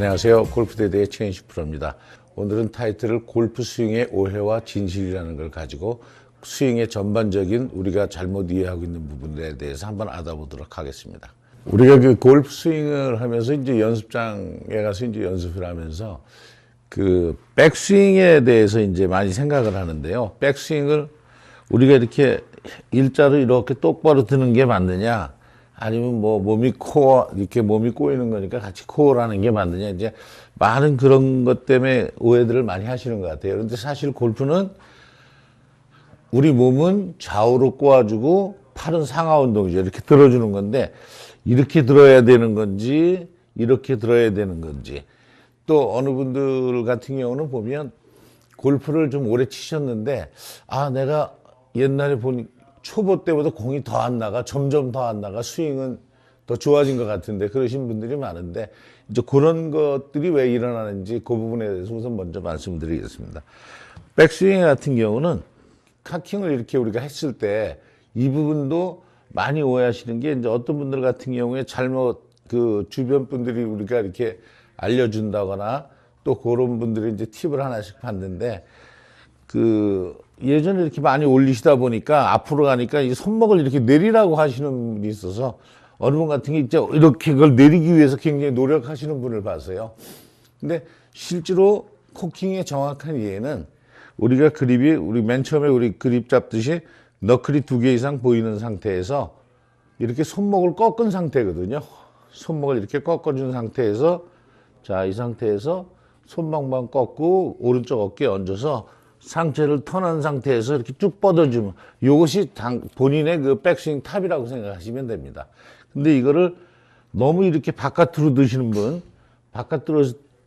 안녕하세요. 골프대대의 최인식 프로입니다. 오늘은 타이틀을 골프 스윙의 오해와 진실이라는 걸 가지고 스윙의 전반적인 우리가 잘못 이해하고 있는 부분에 대해서 한번 알아보도록 하겠습니다. 우리가 그 골프 스윙을 하면서 이제 연습장에 가서 이제 연습을 하면서 그 백스윙에 대해서 이제 많이 생각을 하는데요. 백스윙을 우리가 이렇게 일자로 이렇게 똑바로 드는 게 맞느냐? 아니면 뭐 몸이 코어 이렇게 몸이 꼬이는 거니까 같이 코어라는 게 맞느냐 이제 많은 그런 것 때문에 오해들을 많이 하시는 것 같아요. 그런데 사실 골프는 우리 몸은 좌우로 꼬아주고 팔은 상하 운동이죠. 이렇게 들어주는 건데 이렇게 들어야 되는 건지 이렇게 들어야 되는 건지 또 어느 분들 같은 경우는 보면 골프를 좀 오래 치셨는데 아 내가 옛날에 보니 초보 때보다 공이 더 안 나가 점점 더 안 나가 스윙은 더 좋아진 것 같은데 그러신 분들이 많은데 이제 그런 것들이 왜 일어나는지 그 부분에 대해서 우선 먼저 말씀드리겠습니다. 백스윙 같은 경우는 카킹을 이렇게 우리가 했을 때 이 부분도 많이 오해하시는 게 이제 어떤 분들 같은 경우에 잘못 그 주변 분들이 우리가 이렇게 알려준다거나 또 그런 분들이 이제 팁을 하나씩 받는데 그 예전에 이렇게 많이 올리시다 보니까 앞으로 가니까 이 손목을 이렇게 내리라고 하시는 분이 있어서 어느 분 같은 게 진짜 이렇게 그걸 내리기 위해서 굉장히 노력하시는 분을 봤어요. 근데 실제로 코킹의 정확한 이해는 우리가 그립이 우리 맨 처음에 우리 그립 잡듯이 너클이 두 개 이상 보이는 상태에서 이렇게 손목을 꺾은 상태거든요. 손목을 이렇게 꺾어준 상태에서 자, 이 상태에서 손목만 꺾고 오른쪽 어깨에 얹어서 상체를 턴한 상태에서 이렇게 쭉 뻗어주면 이것이 당, 본인의 그 백스윙 탑이라고 생각하시면 됩니다. 근데 이거를 너무 이렇게 바깥으로 드시는 분, 바깥으로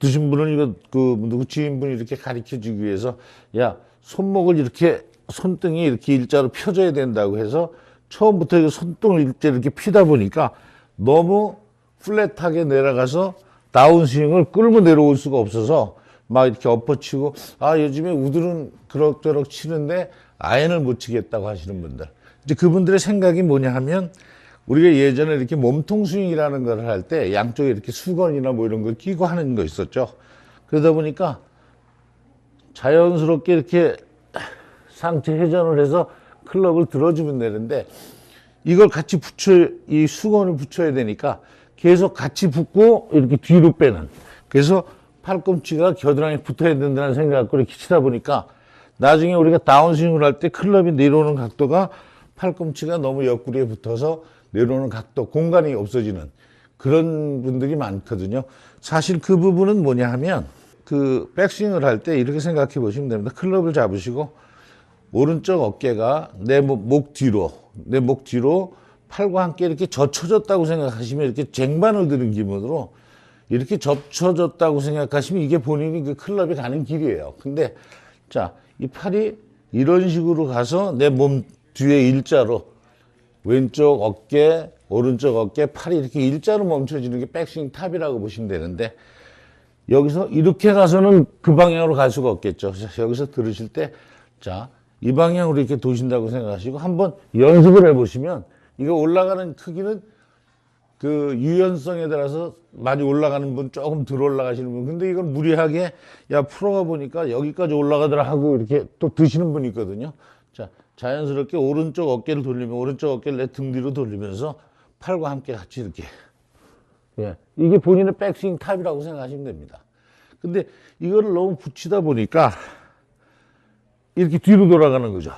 드신 분은 이거 그 누구 지인분이 이렇게 가르쳐 주기 위해서 야, 손목을 이렇게 손등이 이렇게 일자로 펴져야 된다고 해서 처음부터 이 손등을 일자로 이렇게 피다 보니까 너무 플랫하게 내려가서 다운스윙을 끌고 내려올 수가 없어서 막 이렇게 엎어치고 아 요즘에 우들은 그럭저럭 치는데 아연을 못 치겠다고 하시는 분들. 이제 그분들의 생각이 뭐냐 하면 우리가 예전에 이렇게 몸통 스윙이라는 걸 할 때 양쪽에 이렇게 수건이나 뭐 이런 걸 끼고 하는 거 있었죠. 그러다 보니까 자연스럽게 이렇게 상체 회전을 해서 클럽을 들어주면 되는데 이걸 같이 붙여 이 수건을 붙여야 되니까 계속 같이 붙고 이렇게 뒤로 빼는. 그래서 팔꿈치가 겨드랑이에 붙어야 된다는 생각 갖고 이렇게 치다 보니까 나중에 우리가 다운스윙을 할 때 클럽이 내려오는 각도가 팔꿈치가 너무 옆구리에 붙어서 내려오는 각도 공간이 없어지는 그런 분들이 많거든요. 사실 그 부분은 뭐냐 하면 그 백스윙을 할 때 이렇게 생각해 보시면 됩니다. 클럽을 잡으시고 오른쪽 어깨가 내 목 뒤로 내 목 뒤로 팔과 함께 이렇게 젖혀졌다고 생각하시면 이렇게 쟁반을 드는 기분으로 이렇게 접쳐졌다고 생각하시면 이게 본인이 그 클럽에 가는 길이에요. 근데 자, 이 팔이 이런 식으로 가서 내 몸 뒤에 일자로 왼쪽 어깨, 오른쪽 어깨, 팔이 이렇게 일자로 멈춰지는 게 백스윙 탑이라고 보시면 되는데 여기서 이렇게 가서는 그 방향으로 갈 수가 없겠죠. 자, 여기서 들으실 때 자, 이 방향으로 이렇게 도신다고 생각하시고 한번 연습을 해보시면 이거 올라가는 크기는 그 유연성에 따라서 많이 올라가는 분 조금 덜 올라가시는 분. 근데 이걸 무리하게 야 프로가 보니까 여기까지 올라가더라 하고 이렇게 또 드시는 분이 있거든요. 자 자연스럽게 오른쪽 어깨를 돌리면 오른쪽 어깨를 내 등 뒤로 돌리면서 팔과 함께 같이 이렇게. 예. 이게 본인의 백스윙 탑이라고 생각하시면 됩니다. 근데 이거를 너무 붙이다 보니까 이렇게 뒤로 돌아가는 거죠.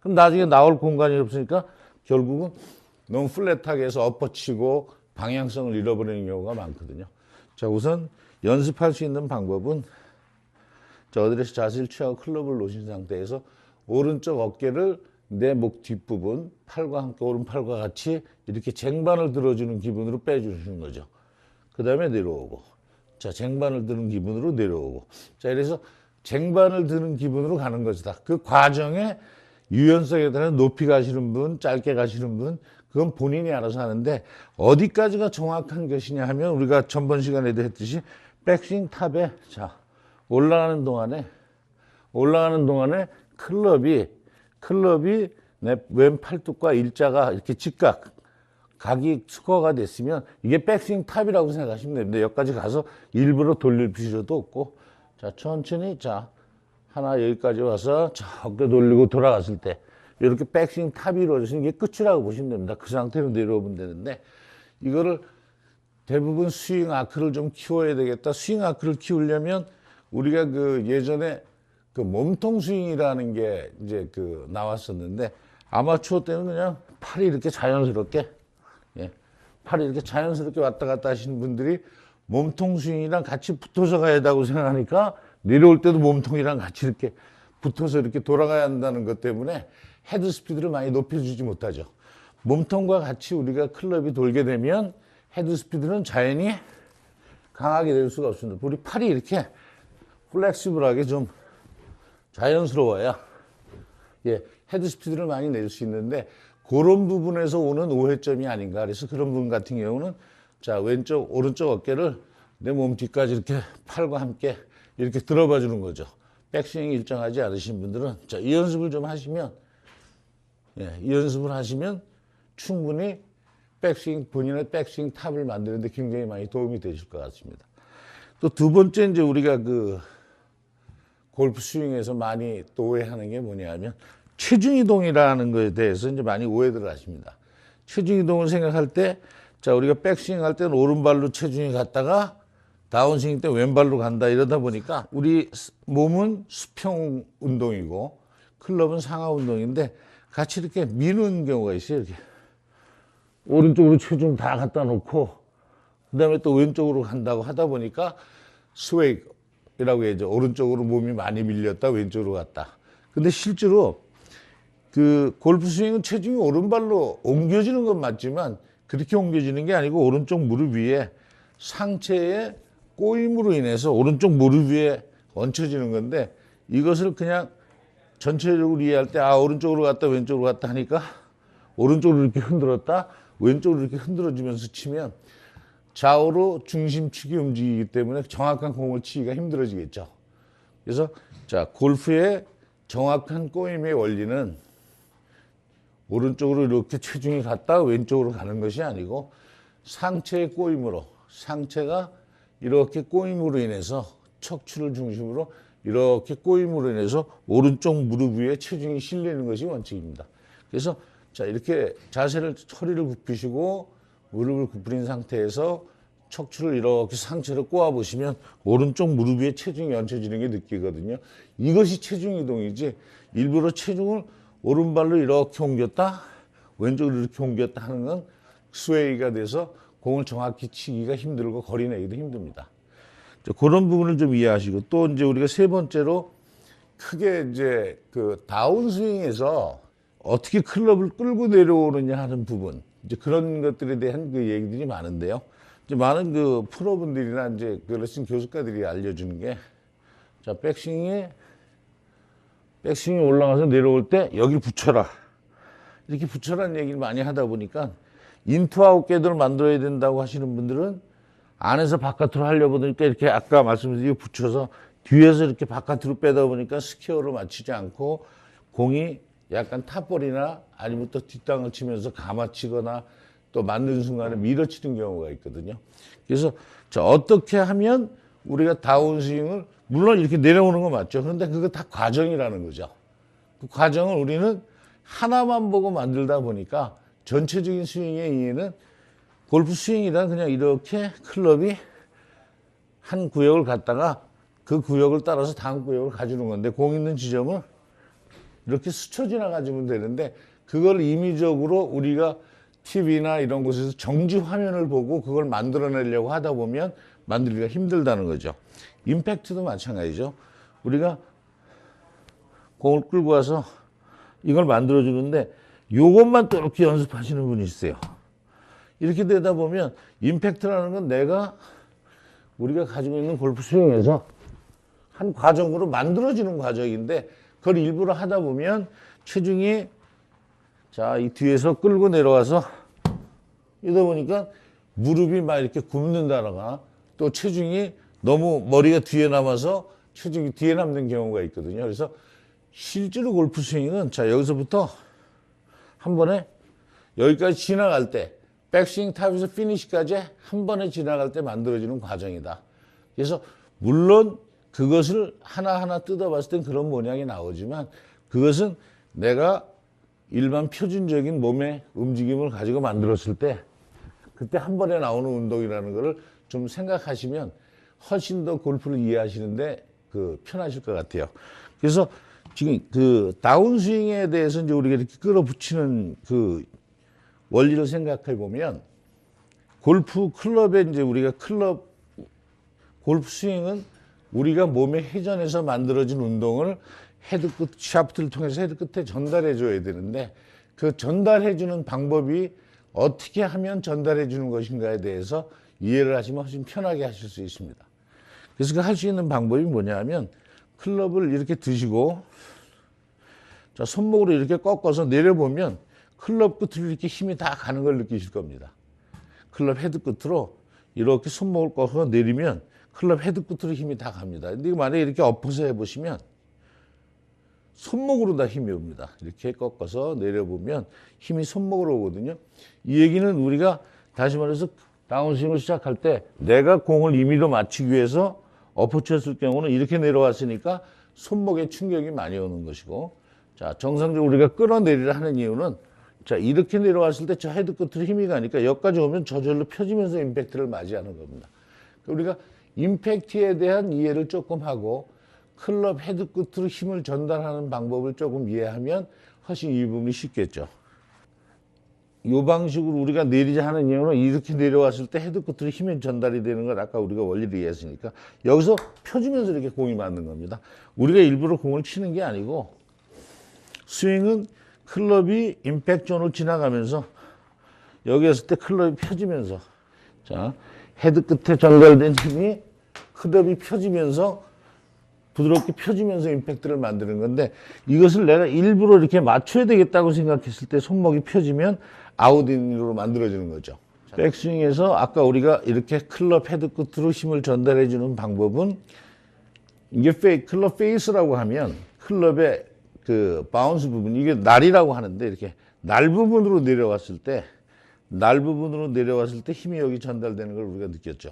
그럼 나중에 나올 공간이 없으니까 결국은 너무 플랫하게 해서 엎어치고 방향성을 잃어버리는 경우가 많거든요. 자, 우선 연습할 수 있는 방법은 자, 어드레스 자세를 취하고 클럽을 놓으신 상태에서 오른쪽 어깨를 내 목 뒷부분, 팔과 함께 오른팔과 같이 이렇게 쟁반을 들어주는 기분으로 빼주시는 거죠. 그 다음에 내려오고. 자, 쟁반을 드는 기분으로 내려오고. 자, 이래서 쟁반을 드는 기분으로 가는 것이다. 그 과정에 유연성에 따라 높이 가시는 분, 짧게 가시는 분, 그건 본인이 알아서 하는데 어디까지가 정확한 것이냐 하면 우리가 전번 시간에도 했듯이 백스윙 탑에 자 올라가는 동안에 올라가는 동안에 클럽이 클럽이 내 왼 팔뚝과 일자가 이렇게 직각 각이 스코어가 됐으면 이게 백스윙 탑이라고 생각하시면 됩니다. 여기까지 가서 일부러 돌릴 필요도 없고 자 천천히 자 하나 여기까지 와서 자 어깨 돌리고 돌아갔을 때 이렇게 백스윙 탑이 이루어지는 게 끝이라고 보시면 됩니다. 그 상태로 내려오면 되는데 이거를 대부분 스윙 아크를 좀 키워야 되겠다. 스윙 아크를 키우려면 우리가 그 예전에 그 몸통 스윙이라는 게 이제 그 나왔었는데 아마추어 때는 그냥 팔이 이렇게 자연스럽게 예, 팔이 이렇게 자연스럽게 왔다 갔다 하시는 분들이 몸통 스윙이랑 같이 붙어서 가야 한다고 생각하니까 내려올 때도 몸통이랑 같이 이렇게 붙어서 이렇게 돌아가야 한다는 것 때문에 헤드 스피드를 많이 높여주지 못하죠. 몸통과 같이 우리가 클럽이 돌게 되면 헤드 스피드는 자연히 강하게 될 수가 없습니다. 우리 팔이 이렇게 플렉시블하게 좀 자연스러워야 예, 헤드 스피드를 많이 낼 수 있는데 그런 부분에서 오는 오해점이 아닌가. 그래서 그런 분 같은 경우는 자 왼쪽 오른쪽 어깨를 내 몸 뒤까지 이렇게 팔과 함께 이렇게 들어봐 주는 거죠. 백스윙이 일정하지 않으신 분들은 자 이 연습을 좀 하시면 예, 이 연습을 하시면 충분히 백스윙 본인의 백스윙 탑을 만드는데 굉장히 많이 도움이 되실 것 같습니다. 또 두 번째 이제 우리가 그 골프 스윙에서 많이 또 오해하는 게 뭐냐면 체중 이동이라는 거에 대해서 이제 많이 오해들 하십니다. 체중 이동을 생각할 때, 자, 우리가 백스윙 할 때는 오른발로 체중이 갔다가 다운스윙 때 왼발로 간다 이러다 보니까 우리 스- 몸은 수평 운동이고 클럽은 상하 운동인데 같이 이렇게 미는 경우가 있어요. 이렇게. 오른쪽으로 체중 다 갖다 놓고 그 다음에 또 왼쪽으로 간다고 하다 보니까 스웨이라고 해야죠. 오른쪽으로 몸이 많이 밀렸다 왼쪽으로 갔다. 근데 실제로 그 골프 스윙은 체중이 오른발로 옮겨지는 건 맞지만 그렇게 옮겨지는 게 아니고 오른쪽 무릎 위에 상체의 꼬임으로 인해서 오른쪽 무릎 위에 얹혀지는 건데 이것을 그냥 전체적으로 이해할 때 아 오른쪽으로 갔다 왼쪽으로 갔다 하니까 오른쪽으로 이렇게 흔들었다 왼쪽으로 이렇게 흔들어지면서 치면 좌우로 중심축이 움직이기 때문에 정확한 공을 치기가 힘들어지겠죠. 그래서 자 골프의 정확한 꼬임의 원리는 오른쪽으로 이렇게 체중이 갔다 왼쪽으로 가는 것이 아니고 상체의 꼬임으로 상체가 이렇게 꼬임으로 인해서 척추를 중심으로 이렇게 꼬임으로 인해서 오른쪽 무릎 위에 체중이 실리는 것이 원칙입니다. 그래서 자 이렇게 자세를 허리를 굽히시고 무릎을 굽힌 상태에서 척추를 이렇게 상체로 꼬아 보시면 오른쪽 무릎 위에 체중이 얹혀지는 게 느끼거든요. 이것이 체중 이동이지 일부러 체중을 오른발로 이렇게 옮겼다 왼쪽으로 이렇게 옮겼다 하는 건 스웨이가 돼서 공을 정확히 치기가 힘들고 거리 내기도 힘듭니다. 자, 그런 부분을 좀 이해하시고 또 이제 우리가 세 번째로 크게 이제 그 다운스윙에서 어떻게 클럽을 끌고 내려오느냐 하는 부분 이제 그런 것들에 대한 그 얘기들이 많은데요. 이제 많은 그 프로분들이나 이제 그 레슨 교수가들이 알려주는 게 자, 백스윙에 백스윙이 올라가서 내려올 때 여기 붙여라. 이렇게 붙여라는 얘기를 많이 하다 보니까 인투아웃 궤도를 만들어야 된다고 하시는 분들은 안에서 바깥으로 하려고 보니까 이렇게 아까 말씀드린 이거 붙여서 뒤에서 이렇게 바깥으로 빼다 보니까 스퀘어로 맞추지 않고 공이 약간 탑볼이나 아니면 또 뒷땅을 치면서 감아치거나 또 맞는 순간에 밀어치는 경우가 있거든요. 그래서 자, 어떻게 하면 우리가 다운스윙을 물론 이렇게 내려오는 건 맞죠. 그런데 그거 다 과정이라는 거죠. 그 과정을 우리는 하나만 보고 만들다 보니까 전체적인 스윙의 이해는 골프 스윙이란 그냥 이렇게 클럽이 한 구역을 갔다가 그 구역을 따라서 다음 구역을 가주는 건데 공 있는 지점을 이렇게 스쳐 지나가주면 되는데 그걸 임의적으로 우리가 TV나 이런 곳에서 정지 화면을 보고 그걸 만들어내려고 하다 보면 만들기가 힘들다는 거죠. 임팩트도 마찬가지죠. 우리가 공을 끌고 와서 이걸 만들어주는데 요것만 또 이렇게 연습하시는 분이 있어요. 이렇게 되다 보면 임팩트라는 건 내가 우리가 가지고 있는 골프 스윙에서 한 과정으로 만들어지는 과정인데 그걸 일부러 하다 보면 체중이 자, 이 뒤에서 끌고 내려와서 이러다 보니까 무릎이 막 이렇게 굽는다거나 또 체중이 너무 머리가 뒤에 남아서 체중이 뒤에 남는 경우가 있거든요. 그래서 실제로 골프 스윙은 자, 여기서부터 한 번에 여기까지 지나갈 때 백스윙 탑에서 피니시까지 한 번에 지나갈 때 만들어지는 과정이다. 그래서 물론 그것을 하나하나 뜯어봤을 땐 그런 모양이 나오지만 그것은 내가 일반 표준적인 몸의 움직임을 가지고 만들었을 때 그때 한 번에 나오는 운동이라는 것을 좀 생각하시면 훨씬 더 골프를 이해하시는데 그 편하실 것 같아요. 그래서 지금 그 다운스윙에 대해서 이제 우리가 이렇게 끌어붙이는 그 원리를 생각해 보면 골프 클럽에 이제 우리가 클럽 골프 스윙은 우리가 몸의 회전에서 만들어진 운동을 헤드 끝 샤프트를 통해서 헤드 끝에 전달해 줘야 되는데 그 전달해 주는 방법이 어떻게 하면 전달해 주는 것인가에 대해서 이해를 하시면 훨씬 편하게 하실 수 있습니다. 그래서 그 할 수 있는 방법이 뭐냐면 클럽을 이렇게 드시고 자, 손목으로 이렇게 꺾어서 내려보면 클럽 끝으로 이렇게 힘이 다 가는 걸 느끼실 겁니다. 클럽 헤드 끝으로 이렇게 손목을 꺾어서 내리면 클럽 헤드 끝으로 힘이 다 갑니다. 근데 만약에 이렇게 엎어서 해보시면 손목으로 다 힘이 옵니다. 이렇게 꺾어서 내려보면 힘이 손목으로 오거든요. 이 얘기는 우리가 다시 말해서 다운스윙을 시작할 때 내가 공을 임의로 맞추기 위해서 엎어쳤을 경우는 이렇게 내려왔으니까 손목에 충격이 많이 오는 것이고 자 정상적으로 우리가 끌어내리려 하는 이유는 자 이렇게 내려왔을 때 저 헤드 끝으로 힘이 가니까 여기까지 오면 저절로 펴지면서 임팩트를 맞이하는 겁니다. 우리가 임팩트에 대한 이해를 조금 하고 클럽 헤드 끝으로 힘을 전달하는 방법을 조금 이해하면 훨씬 이 부분이 쉽겠죠. 이 방식으로 우리가 내리자 하는 이유는 이렇게 내려왔을 때 헤드 끝으로 힘이 전달이 되는 걸 아까 우리가 원리를 이해했으니까 여기서 펴주면서 이렇게 공이 맞는 겁니다. 우리가 일부러 공을 치는 게 아니고 스윙은 클럽이 존을 지나가면서 여기 있을 때 클럽이 펴지면서 자 헤드 끝에 전달된 힘이 클럽이 펴지면서 부드럽게 펴지면서 임팩트를 만드는 건데 이것을 내가 일부러 이렇게 맞춰야 되겠다고 생각했을 때 손목이 펴지면 아웃인으로 만들어지는 거죠. 백스윙에서 아까 우리가 이렇게 클럽 헤드 끝으로 힘을 전달해 주는 방법은 이게 페이, 클럽 페이스라고 하면 클럽의 그 바운스 부분 이게 날이라고 하는데 이렇게 날 부분으로 내려왔을 때 날 부분으로 내려왔을 때 힘이 여기 전달되는 걸 우리가 느꼈죠.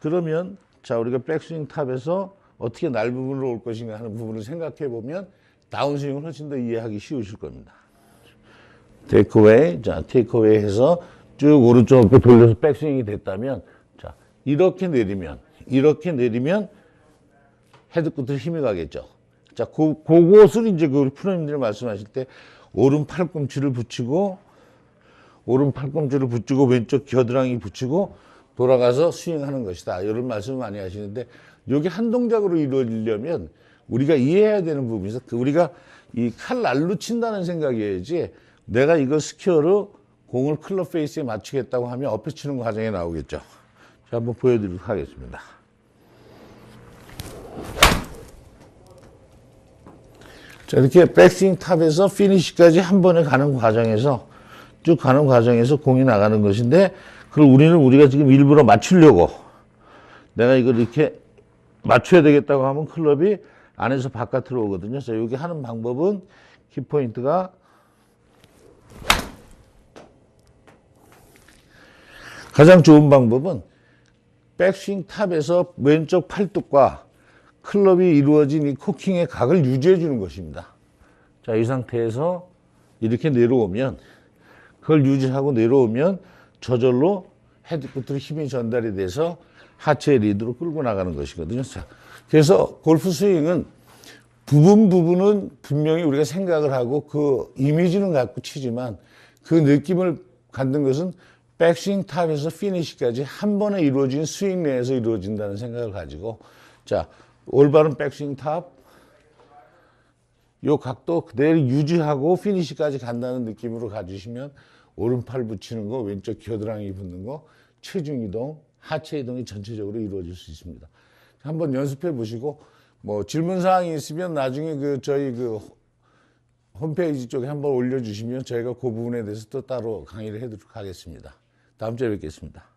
그러면 자 우리가 백스윙 탑에서 어떻게 날 부분으로 올 것인가 하는 부분을 생각해 보면 다운스윙을 훨씬 더 이해하기 쉬우실 겁니다. 테이크웨이, 자 테이크웨이 해서 쭉 오른쪽으로 돌려서 백스윙이 됐다면 자 이렇게 내리면 이렇게 내리면 헤드 끝으로 힘이 가겠죠. 자, 그, 그것을 이제 그 프로님들이 말씀하실 때 오른 팔꿈치를 붙이고 오른 팔꿈치를 붙이고 왼쪽 겨드랑이 붙이고 돌아가서 스윙하는 것이다. 이런 말씀을 많이 하시는데 이게 한 동작으로 이루어지려면 우리가 이해해야 되는 있어. 그 우리가 이 칼 날로 친다는 생각이어야지 내가 이거 스퀘어로 공을 클럽 페이스에 맞추겠다고 하면 엎혀 치는 과정에 나오겠죠. 자, 한번 보여드리도록 하겠습니다. 자, 이렇게 백스윙 탑에서 피니시까지 한 번에 가는 과정에서 쭉 가는 과정에서 공이 나가는 것인데 그걸 우리는 우리가 지금 일부러 맞추려고 내가 이걸 이렇게 맞춰야 되겠다고 하면 클럽이 안에서 바깥으로 오거든요. 그래서 여기 하는 방법은 키포인트가 가장 좋은 방법은 백스윙 탑에서 왼쪽 팔뚝과 클럽이 이루어진 이 코킹의 각을 유지해 주는 것입니다. 자, 이 상태에서 이렇게 내려오면 그걸 유지하고 내려오면 저절로 헤드 끝으로 힘이 전달이 돼서 하체 리드로 끌고 나가는 것이거든요. 자, 그래서 골프 스윙은 부분 부분은 분명히 우리가 생각을 하고 그 이미지는 갖고 치지만 그 느낌을 갖는 것은 백스윙 탑에서 피니시까지 한 번에 이루어진 스윙 내에서 이루어진다는 생각을 가지고 자 올바른 백스윙 탑, 요 각도 그대로 유지하고 피니시까지 간다는 느낌으로 가주시면 오른팔 붙이는 거, 왼쪽 겨드랑이 붙는 거, 체중 이동, 하체 이동이 전체적으로 이루어질 수 있습니다. 한번 연습해 보시고 뭐 질문 사항이 있으면 나중에 그 저희 그 홈페이지 쪽에 한번 올려주시면 저희가 그 부분에 대해서 또 따로 강의를 해드리도록 하겠습니다. 다음 주에 뵙겠습니다.